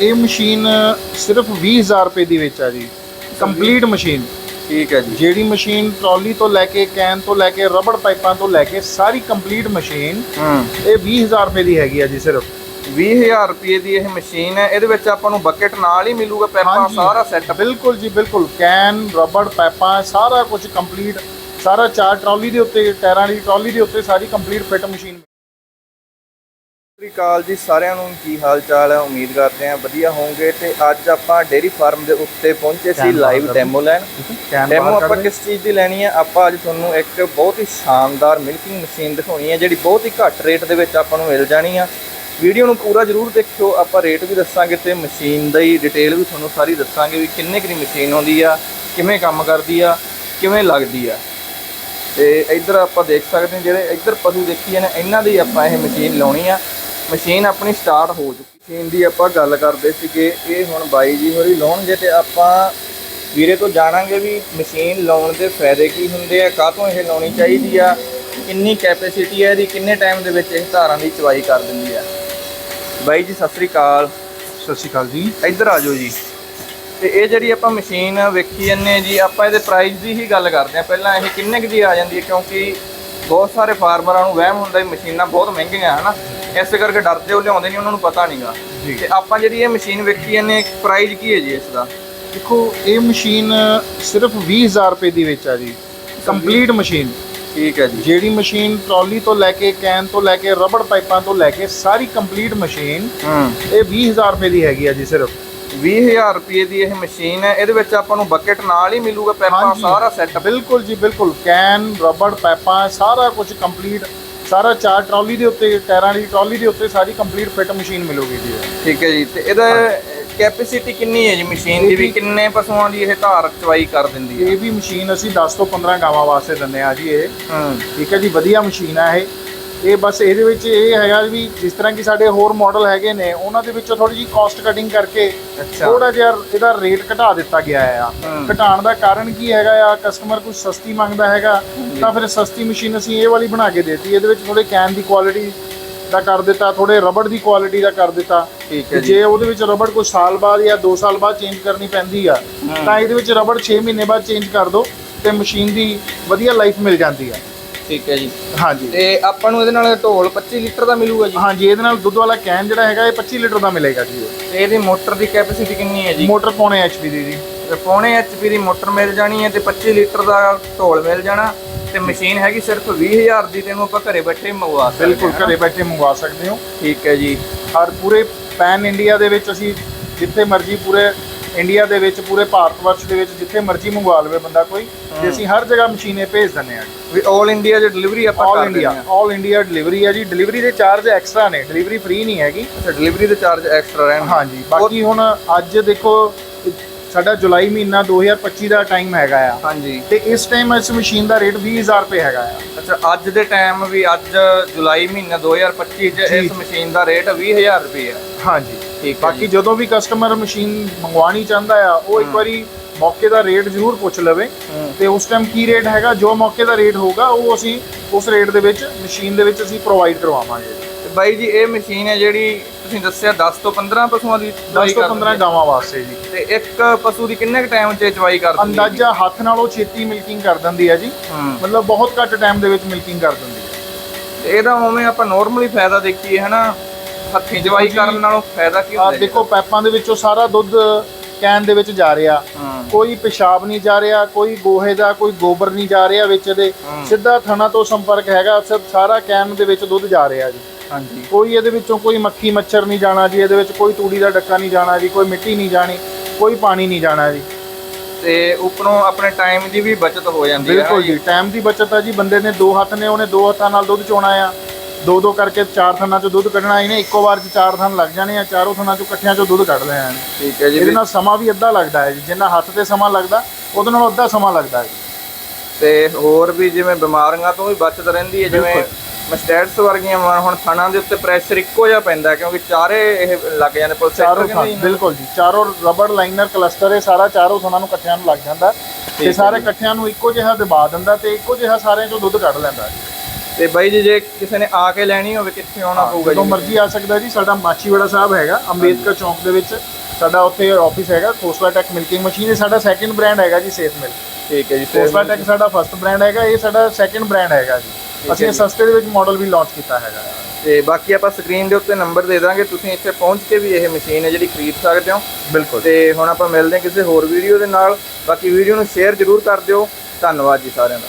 ਇਹ ਮਸ਼ੀਨ ਸਿਰਫ 20000 ਰੁਪਏ ਦੀ ਵਿੱਚ ਆ ਜੀ। Complete machine. ਠੀਕ ਹੈ ਜੀ। ਜਿਹੜੀ ਮਸ਼ੀਨ ਟਰਾਲੀ ਤੋਂ ਲੈ ਕੇ ਕੈਨ ਤੋਂ ਲੈ ਕੇ ਰਬੜ ਪਾਈਪਾਂ ਤੋਂ ਲੈ ਕੇ ਸਾਰੀ ਕੰਪਲੀਟ ਮਸ਼ੀਨ ਇਹ 20000 ਰੁਪਏ ਦੀ ਹੈਗੀ ਆ ਜੀ ਸਿਰਫ। 20000 ਰੁਪਏ ਦੀ ਇਹ ਮਸ਼ੀਨ ਹੈ। ਇਹਦੇ ਵਿੱਚ ਆਪਾਂ ਨੂੰ ਬਕਟ ਨਾਲ ਹੀ ਮਿਲੂਗਾ ਪੈਪਾਂ ਹਾਂਜੀ। ਸਾਰਾ ਸੈੱਟ ਬਿਲਕੁਲ ਜੀ ਬਿਲਕੁਲ। ਕੈਨ ਰਬੜ ਪਾਈਪਾਂ ਸਾਰਾ ਕੁਝ ਕੰਪਲੀਟ ਸਾਰਾ ਚਾਰ ਟਰਾਲੀ ਦੇ ਉੱਤੇ ਟਾਇਰਾਂ ਦੀ ਟਰਾਲੀ ਦੇ ਉੱਤੇ ਸਾਰੀ complete fit machine Shri Akal ji ਸਾਰਿਆਂ ਨੂੰ ਕੀ ਹਾਲ ਚਾਲ ਹੈ? ਉਮੀਦ ਕਰਦੇ ਹਾਂ ਵਧੀਆ ਹੋਵੋਗੇ ਤੇ ਅੱਜ ਆਪਾਂ ਡੇਰੀ ਫਾਰਮ ਦੇ ਉੱਤੇ ਪਹੁੰਚੇ ਸੀ ਕੈਨ ਲਾਈਵ ਡੈਮੋ ਲੈਣ। ਕੈਨ ਡੈਮੋ ਆਪਾਂ। ਕਿਸ ਚੀਜ਼ ਦੀ ਲੈਣੀ ਹੈ? ਆਪਾਂ ਅੱਜ ਤੁਹਾਨੂੰ ਇੱਕ ਬਹੁਤ ਹੀ ਸ਼ਾਨਦਾਰ ਮਿਲਕਿੰਗ ਮਸ਼ੀਨ ਦਿਖਾਉਣੀ ਹੈ ਜਿਹੜੀ ਬਹੁਤ ਹੀ ਘੱਟ ਰੇਟ ਦੇ ਵਿੱਚ ਆਪਾਂ ਨੂੰ ਮਿਲ ਜਾਣੀ ਆ। ਵੀਡੀਓ ਨੂੰ ਪੂਰਾ ਜਰੂਰ ਦੇਖਿਓ ਆਪਾਂ ਰੇਟ ਵੀ ਦੱਸਾਂਗੇ ਤੇ ਮਸ਼ੀਨ ਦੀ ਡਿਟੇਲ ਵੀ ਤੁਹਾਨੂੰ ਸਾਰੀ ਦੱਸਾਂਗੇ ਵੀ ਕਿੰਨੇ ਕੁ ਦੀ ਮਸ਼ੀਨ ਆਉਂਦੀ ਆ ਕਿਵੇਂ ਕੰਮ ਕਰਦੀ ਆ ਕਿਵੇਂ ਲੱਗਦੀ ਆ। ਤੇ ਇੱਧਰ ਆਪਾਂ ਦੇਖ ਸਕਦੇ ਹਾਂ ਜਿਹੜੇ ਇੱਧਰ ਪਸ਼ੂ ਦੇਖੀ ਜਾਂਦੇ ਇਹਨਾਂ ਦੀ ਆਪਾਂ ਇਹ ਮਸ਼ੀਨ ਲਾਉਣੀ ਆ। ਮਸ਼ੀਨ ਆਪਣੀ ਸਟਾਰਟ ਹੋ ਚੁੱਕੀ ਮਸ਼ੀਨ ਦੀ ਆਪਾਂ ਗੱਲ ਕਰਦੇ ਸੀਗੇ ਇਹ ਹੁਣ ਬਾਈ ਜੀ ਹੋਰੀ ਲਾਉਣਗੇ ਤੇ ਆਪਾਂ ਵੀਰੇ ਤੋਂ ਜਾਣਾਂਗੇ ਵੀ ਮਸ਼ੀਨ ਲਾਉਣ ਦੇ ਫਾਇਦੇ ਕੀ ਹੁੰਦੇ ਆ ਕਾਹਤੋਂ ਇਹ ਲਾਉਣੀ ਚਾਹੀਦੀ ਆ ਕਿੰਨੀ ਕੈਪੈਸਿਟੀ ਹੈ ਇਹਦੀ ਕਿੰਨੇ ਟਾਈਮ ਦੇ ਵਿੱਚ ਇਹ ਧਾਰਾਂ ਦੀ ਚਵਾਈ ਕਰ ਦਿੰਦੀ ਆ। ਬਾਈ ਜੀ ਸਤਿ ਸ੍ਰੀ ਅਕਾਲ। ਸਤਿ ਸ਼੍ਰੀ ਅਕਾਲ ਜੀ। ਇੱਧਰ ਆ ਜਾਓ ਜੀ। ਤੇ ਇਹ ਜਿਹੜੀ ਆਪਾਂ ਮਸ਼ੀਨ ਵੇਖੀ ਜੰਨੇ ਜੀ ਆਪਾਂ ਇਹਦੇ ਪ੍ਰਾਈਸ ਦੀ ਹੀ ਗੱਲ ਕਰਦੇ ਆ। ਪਹਿਲਾਂ ਇਹ ਕਿੰਨੇ ਕੁ ਦੀ ਆ ਜਾਂਦੀ ਹੈ ਕਿਉਂਕਿ ਬਹੁਤ ਸਾਰੇ ਫਾਰਮਰਾਂ ਨੂੰ ਵਹਿਮ ਹੁੰਦਾ ਵੀ ਮਸ਼ੀਨਾਂ ਬਹੁਤ ਮਹਿੰਗੀਆਂ ਹਨਾ? ਇਸੇ ਕਰਕੇ ਡਰਦੇ ਉਹ ਲਿਆਉਂਦੇ ਨਹੀਂ ਉਹਨਾਂ ਨੂੰ ਪਤਾ ਨਹੀਂਗਾ। ਤੇ ਆਪਾਂ ਜਿਹੜੀ ਇਹ ਮਸ਼ੀਨ ਵੇਖੀ ਜੰਨੇ ਪ੍ਰਾਈਸ ਕੀ ਹੈ ਜੀ ਇਸ ਦਾ ਦੇਖੋ ਇਹ ਮਸ਼ੀਨ ਸਿਰਫ 20000 ਰੁਪਏ ਦੀ ਵਿੱਚ ਆ ਜੀ। ਕੰਪਲੀਟ ਮਸ਼ੀਨ ਠੀਕ ਹੈ ਜੀ। ਜਿਹੜੀ ਮਸ਼ੀਨ ਟਰਾਲੀ ਤੋਂ ਲੈ ਕੇ ਕੈਨ ਤੋਂ ਲੈ ਕੇ ਰਬੜ ਪਾਈਪਾਂ ਤੋਂ ਲੈ ਕੇ ਸਾਰੀ ਕੰਪਲੀਟ ਮਸ਼ੀਨ ਹੂੰ। ਇਹ 20000 ਰੁਪਏ ਦੀ ਹੈਗੀ ਆ ਜੀ ਸਿਰਫ। 20000 ਰੁਪਏ ਦੀ ਇਹ ਮਸ਼ੀਨ ਹੈ। ਇਹਦੇ ਵਿੱਚ ਆਪਾਂ ਨੂੰ ਬਕਟ ਨਾਲ ਹੀ ਮਿਲੂਗਾ ਪੈਪਾਂ। ਸਾਰਾ ਸੈੱਟ ਬਿਲਕੁਲ ਜੀ ਬਿਲਕੁਲ। ਕੈਨ ਰਬੜ ਪਾਈਪਾਂ ਸਾਰਾ ਕੁਝ ਕੰਪਲੀਟ ਸਾਰਾ ਚਾਰ ਟਰਾਲੀ ਦੇ ਉੱਤੇ ਟਾਇਰਾਂ ਦੀ ਟਰਾਲੀ ਦੇ ਉੱਤੇ ਸਾਰੀ ਕੰਪਲੀਟ ਫਿੱਟ ਮਸ਼ੀਨ ਮਿਲੂਗੀ ਜੀ ਠੀਕ ਹੈ ਜੀ ਤੇ ਇਹਦਾ ਕੈਪੈਸਿਟੀ ਕਿੰਨੀ ਹੈ ਜੀ ਮਸ਼ੀਨ ਦੀ? ਵੀ ਕਿੰਨੇ ਪਸ਼ੂਆਂ ਦੀ ਇਹ ਧਾਰ ਚਵਾਈ ਕਰ ਦਿੰਦੀ ਹੈ? ਇਹ ਵੀ ਮਸ਼ੀਨ ਅਸੀਂ 10 ਤੋਂ 15 ਗਾਵਾਂ ਵਾਸਤੇ ਦਿੰਦੇ ਆ ਜੀ ਇਹ। ਹੂੰ। ਠੀਕ ਹੈ ਜੀ ਵਧੀਆ ਮਸ਼ੀਨ ਆ ਇਹ। ਇਹ ਬਸ ਇਹਦੇ ਵਿੱਚ ਇਹ ਹੈਗਾ ਵੀ ਜਿਸ ਤਰ੍ਹਾਂ ਕਿ ਸਾਡੇ ਹੋਰ ਮਾਡਲ ਹੈਗੇ ਨੇ ਉਹਨਾਂ ਦੇ ਵਿੱਚੋਂ ਥੋੜੀ ਜੀ ਕਾਸਟ ਕਟਿੰਗ ਕਰਕੇ ਥੋੜਾ ਜਿਹਾ ਇਹਦਾ ਰੇਟ ਘਟਾ ਦਿੱਤਾ ਗਿਆ ਆ। ਘਟਾਉਣ ਦਾ ਕਾਰਨ ਕੀ ਹੈਗਾ ਆ ਕਸਟਮਰ ਕੁਝ ਸਸਤੀ ਮੰਗਦਾ ਹੈਗਾ ਤਾਂ ਫਿਰ ਸਸਤੀ ਮਸ਼ੀਨ ਅਸੀਂ ਇਹ ਵਾਲੀ ਬਣਾ ਕੇ ਦੇਤੀ। ਇਹਦੇ ਵਿੱਚ ਥੋੜੇ ਕੈਨ ਦੀ ਕੁਆਲਿਟੀ ਦਾ ਕਰ ਦਿੱਤਾ ਥੋੜੇ ਰਬੜ ਦੀ ਕੁਆਲਿਟੀ ਦਾ ਕਰ ਦਿੱਤਾ। ਠੀਕ ਤੇ ਹੈ ਜੀ। ਜੇ ਉਹਦੇ ਵਿੱਚ ਰਬੜ ਕੋਈ ਸਾਲ ਬਾਅਦ ਜਾਂ 2 ਸਾਲ ਬਾਅਦ ਚੇਂਜ ਕਰਨੀ ਪੈਂਦੀ ਆ ਤਾਂ ਇਹਦੇ ਵਿੱਚ ਰਬੜ 6 ਮਹੀਨੇ ਬਾਅਦ ਚੇਂਜ ਕਰ ਦਿਓ ਤੇ ਮਸ਼ੀਨ ਦੀ ਵਧੀਆ ਲਾਈਫ ਮਿਲ ਜਾਂਦੀ ਆ। ਠੀਕ ਹੈ ਜੀ। ਹਾਂਜੀ। ਤੇ ਆਪਾਂ ਨੂੰ ਇਹਦੇ ਨਾਲ ਢੋਲ 25 ਲੀਟਰ ਦਾ ਮਿਲੂਗਾ ਜੀ? ਹਾਂਜੀ ਇਹਦੇ ਨਾਲ ਦੁੱਧ ਵਾਲਾ ਕੈਨ ਜਿਹੜਾ ਹੈਗਾ ਇਹ 25 ਲੀਟਰ ਦਾ ਮਿਲੇਗਾ ਜੀ। ਤੇ ਇਹਦੀ ਮੋਟਰ ਦੀ ਕੈਪੈਸਿਟੀ ਕਿੰਨੀ ਹੈ ਜੀ? ਮੋਟਰ ਪੌਣੇ ਐਚਪੀ ਦੀ ਜੀ। ਤੇ ਪੌਣੇ ਐਚਪੀ ਦੀ ਮੋਟਰ ਮਿਲ ਜਾਣੀ ਹੈ ਤੇ 25 ਲੀਟਰ ਦਾ ਢੋਲ ਮਿਲ ਜਾਣਾ। ਤੇ ਮਸ਼ੀਨ ਹੈਗੀ ਸਿਰਫ 20000 ਦੀ ਤੈਨੂੰ ਆਪਾਂ ਘਰੇ ਬੈਠੇ ਮੰਗਵਾ ਸਕਦੇ ਬਿਲਕੁਲ। ਘਰੇ ਬੈਠੇ ਮੰਗਵਾ ਸਕਦੇ ਹੋ। ਠੀਕ ਹੈ ਜੀ। ਹਰ ਪੂਰੇ ਪੈਨ ਇੰਡੀਆ ਦੇ ਵਿੱਚ ਅਸੀਂ ਜਿੱਥੇ ਮਰਜ਼ੀ ਪੂਰੇ ਇੰਡੀਆ ਦੇ ਵਿੱਚ ਪੂਰੇ ਭਾਰਤ ਵਰਸ਼ ਦੇ ਵਿੱਚ ਜਿੱਥੇ ਮਰਜ਼ੀ ਮੰਗਵਾ ਲਵੇ ਬੰਦਾ ਕੋਈ ਤੇ ਅਸੀਂ ਹਰ ਜਗ੍ਹਾ ਮਸ਼ੀਨੇ ਭੇਜ ਦਿੰਦੇ ਆ ਵੀ 올 ਇੰਡੀਆ 'ਚ ਡਿਲੀਵਰੀ ਆਪਾਂ ਕਰ ਇੰਡੀਆ ਆਲ ਇੰਡੀਆ ਡਿਲੀਵਰੀ ਹੈ ਜੀ। ਡਿਲੀਵਰੀ ਦੇ ਚਾਰਜ ਐਕਸਟਰਾ ਨੇ ਡਿਲੀਵਰੀ ਫ੍ਰੀ ਨਹੀਂ ਹੈਗੀ। ਅੱਛਾ ਡਿਲੀਵਰੀ ਦੇ ਚਾਰਜ ਐਕਸਟਰਾ ਰਹਿਣ ਹਾਂਜੀ ਬਾਕੀ ਹੁਣ ਅੱਜ ਦੇਖੋ ਸਾਡਾ ਜੁਲਾਈ ਮਹੀਨਾ 2025 ਦਾ ਟਾਈਮ ਹੈਗਾ ਆ। ਹਾਂਜੀ ਤੇ ਇਸ ਟਾਈਮ ਇਸ ਮਸ਼ੀਨ ਦਾ ਰੇਟ 20000 ਰੁਪਏ ਹੈਗਾ ਆ। ਅੱਛਾ ਅੱਜ ਦੇ ਟਾਈਮ ਵੀ ਅੱਜ ਜੁਲਾਈ ਮਹੀਨਾ 2025 ਚ ਜੀ। ਇਸ ਮਸ਼ੀਨ ਦਾ ਰੇਟ 20000 ਰੁਪਏ ਹੈ ਹਾਂਜੀ ਠੀਕ ਹੈ ਬਾਕੀ ਜਦੋਂ ਵੀ ਕਸਟਮਰ ਮਸ਼ੀਨ ਮੰਗਵਾਣੀ ਚਾਹੁੰਦਾ ਆ ਉਹ ਇੱਕ ਵਾਰੀ ਮੌਕੇ ਦਾ ਰੇਟ ਜ਼ਰੂਰ ਪੁੱਛ ਲਵੇ। ਤੇ ਉਸ ਟਾਈਮ ਕੀ ਰੇਟ ਹੈਗਾ ਜੋ ਮੌਕੇ ਦਾ ਰੇਟ ਹੋਊਗਾ ਉਹ ਅਸੀਂ ਉਸ ਰੇਟ ਦੇ ਵਿੱਚ ਮਸ਼ੀਨ ਦੇ ਵਿੱਚ ਅਸੀਂ ਪ੍ਰੋਵਾਈਡ ਕਰਵਾਵਾਂਗੇ। ਤੇ ਬਾਈ ਜੀ ਇਹ ਮਸ਼ੀਨ ਹੈ ਜਿਹੜੀ ਤੁਸੀਂ ਦੱਸਿਆ 10 ਤੋਂ 15 ਪਸ਼ੂਆਂ ਦੀ 10 ਚਵਾਈ ਤੋਂ ਕਰ 15 ਗਾਵਾਂ ਵਾਸਤੇ ਜੀ। ਤੇ ਇੱਕ ਪਸ਼ੂ ਦੀ ਕਿੰਨੇ ਕ ਟਾਈਮ 'ਚ ਚਵਾਈ ਕਰ ਦਿੰਦੀ? ਅੰਦਾਜ਼ਾ ਹੱਥ ਨਾਲੋਂ ਛੇਤੀ ਮਿਲਕਿੰਗ ਕਰ ਦਿੰਦੀ ਹੈ ਜੀ। ਮਤਲਬ ਬਹੁਤ ਘੱਟ ਟਾਈਮ ਦੇ ਵਿੱਚ ਮਿਲਕਿੰਗ ਕਰ ਦਿੰਦੀ ਹੈ। ਇਹਦਾ ਉਵੇਂ ਆਪਾਂ ਨਾਰਮਲੀ ਫਾਇਦਾ ਦੇਖੀਏ ਹਨਾ? ਹੱਥੀਂ ਚਵਾਈ ਜੀ। ਕਰਨ ਨਾਲੋਂ ਫਾਇਦਾ ਕੀ ਆ ਹੁੰਦਾ ਦੇਖੋ ਪੈਪਾਂ ਦੇ ਵਿੱਚੋਂ ਸਾਰਾ ਦੁੱਧ ਕੈਨ ਦੇ ਵਿੱਚ ਜਾ ਰਿਹਾ। ਹਾਂ। ਕੋਈ ਪਿਸ਼ਾਬ ਨਹੀਂ ਜਾ ਰਿਹਾ ਕੋਈ ਗੋਹੇ ਦਾ ਕੋਈ ਗੋਬਰ ਨਹੀਂ ਜਾ ਰਿਹਾ ਵਿੱਚ ਦੇ। ਸਿੱਧਾ ਥਣਾ ਤੋਂ ਸੰਪਰਕ ਹੈਗਾ ਸਿਰ ਸਾਰਾ ਕੈਨ ਦੇ ਵਿੱਚ ਦੁੱਧ ਜਾ ਰਿਹਾ ਜੀ। ਹਾਂਜੀ। ਕੋਈ ਇਹਦੇ ਵਿੱਚੋਂ ਕੋਈ ਮੱਖੀ ਮੱਛਰ ਨਹੀਂ ਜਾਣਾ ਜੀ ਇਹਦੇ ਵਿੱਚ ਕੋਈ ਤੂੜੀ ਦਾ ਡੱਕਾ ਨਹੀਂ ਜਾਣਾ ਜੀ ਕੋਈ ਮਿੱਟੀ ਨਹੀਂ ਜਾਣੀ ਕੋਈ ਪਾਣੀ ਨਹੀਂ ਜਾਣਾ ਜੀ। ਤੇ ਉੱਪਰੋਂ ਆਪਣੇ ਟਾਈਮ ਦੀ ਵੀ ਬਚਤ ਹੋ ਜਾਂਦੀ ਹੈ ਬਿਲਕੁਲ ਜੀ। ਟਾਈਮ ਦੀ ਬਚਤ ਹੈ ਜੀ ਬੰਦੇ ਨੇ ਦੋ ਹੱਥ ਨੇ ਉਹਨੇ ਦੋ ਹੱਥਾਂ ਨਾਲ ਦੁੱਧ ਚੋਣਾ ਆ। ਦੋ ਦੋ ਕਰਕੇ ਚਾਰ ਥਣਾਂ ਚੋਂ ਦੁੱਧ ਕੱਢਣਾ ਇਹਨੇ ਇੱਕੋ ਵਾਰ 'ਚ ਚਾਰ ਥਣ ਲੱਗ ਜਾਣੇ ਆ ਚਾਰੋਂ ਥਣਾਂ ਚੋਂ ਇਕੱਠਿਆਂ ਚੋਂ ਦੁੱਧ ਕੱਢ ਲੈਣਾ ਠੀਕ ਹੈ ਜੀ ਇਹਦੇ ਨਾਲ ਸਮਾਂ ਵੀ ਅੱਧਾ ਲੱਗਦਾ ਹੈ ਜੀ ਜਿੰਨਾ ਹੱਥ ਤੇ ਸਮਾਂ ਲੱਗਦਾ ਉਹਦੇ ਨਾਲੋਂ ਅੱਧਾ ਸਮਾਂ ਲੱਗਦਾ ਹੈ ਤੇ ਹੋਰ ਵੀ ਜਿਵੇਂ ਬਿਮਾਰੀਆਂ ਤੋਂ ਵੀ ਬਚਤ ਰਹਿੰਦੀ ਹੈ ਜਿਵੇਂ। ਮਸਟੈਟਸ ਵਰਗੀਆਂ ਹੁਣ ਥਣਾਂ ਦੇ ਉੱਤੇ ਪ੍ਰੈਸ਼ਰ ਇੱਕੋ ਜਿਹਾ ਪੈਂਦਾ ਕਿਉਂਕਿ ਚਾਰੇ ਇਹ ਲੱਗ ਜਾਂਦੇ ਪੁਲਿਸ ਚਾਰੋਂ ਥਣ ਬਿਲਕੁਲ ਜੀ। ਚਾਰੋਂ ਰਬੜ ਲਾਈਨਰ ਕਲਸਟਰ ਇਹ ਸਾਰਾ ਚਾਰੋਂ ਥਣਾਂ ਨੂੰ ਇਕੱਠਿਆਂ ਨੂੰ ਲੱਗ ਜਾਂਦਾ। ਤੇ ਸਾਰੇ। ਇਕੱਠਿਆਂ ਨੂੰ ਇੱਕੋ ਜਿਹਾ ਦਬਾ ਦਿੰਦਾ ਤੇ ਇੱਕੋ ਜਿਹਾ ਸਾਰਿਆਂ ਚੋਂ ਦੁੱਧ ਕੱਢ ਲੈਂਦਾ ਤੇ ਬਾਈ ਜੀ ਜੇ ਕਿਸੇ ਨੇ ਆ ਕੇ ਲੈਣੀ ਹੋਵੇ ਕਿੱਥੇ ਆਉਣਾ ਪਊਗਾ ਜਦੋਂ ਜੀ? ਮਰਜ਼ੀ ਆ ਸਕਦਾ ਜੀ ਸਾਡਾ ਮਾਚੀਵਾੜਾ ਸਾਹਿਬ ਹੈਗਾ ਅੰਬੇਦਕਰ ਚੌਂਕ ਦੇ ਵਿੱਚ। ਸਾਡਾ ਉੱਥੇ ਆਫਿਸ ਹੈਗਾ ਕੋਸਲਾ ਟੈਕ ਮਿਲਕਿੰਗ ਮਸ਼ੀਨ ਇਹ ਸਾਡਾ ਸੈਕਿੰਡ ਬ੍ਰਾਂਡ ਹੈਗਾ ਜੀ ਸੇਫ ਮਿਲ। ਠੀਕ ਹੈ ਜੀ ਤੇ ਕੋਸਲਾ ਟੈਕ ਸਾਡਾ ਫਰਸਟ ਬ੍ਰਾਂਡ ਹੈਗਾ ਇਹ ਸਾਡਾ ਸੈਕਿੰਡ ਬ੍ਰਾਂਡ ਹੈਗਾ ਜੀ। ਅਸੀਂ ਸਸਤੇ ਦੇ ਵਿੱਚ ਮਾਡਲ ਵੀ ਲਾਂਚ ਕੀਤਾ ਹੈਗਾ। ਤੇ ਬਾਕੀ ਆਪਾਂ ਸਕਰੀਨ ਦੇ ਉੱਤੇ ਨੰਬਰ ਦੇ ਦਾਂਗੇ ਤੁਸੀਂ ਇੱਥੇ ਪਹੁੰਚ ਕੇ ਵੀ ਇਹ ਮਸ਼ੀਨ ਹੈ ਜਿਹੜੀ ਖਰੀਦ ਸਕਦੇ ਹੋ। ਬਿਲਕੁਲ। ਤੇ ਹੁਣ ਆਪਾਂ ਮਿਲਦੇ ਹਾਂ ਕਿਸੇ ਹੋਰ ਵੀਡੀਓ ਦੇ ਨਾਲ। ਬਾਕੀ ਵੀਡੀਓ ਨੂੰ ਸ਼ੇਅਰ ਜ਼ਰੂਰ ਕਰ ਦਿਓ। ਧੰਨਵਾਦ ਜੀ ਸਾਰਿਆਂ ਦਾ।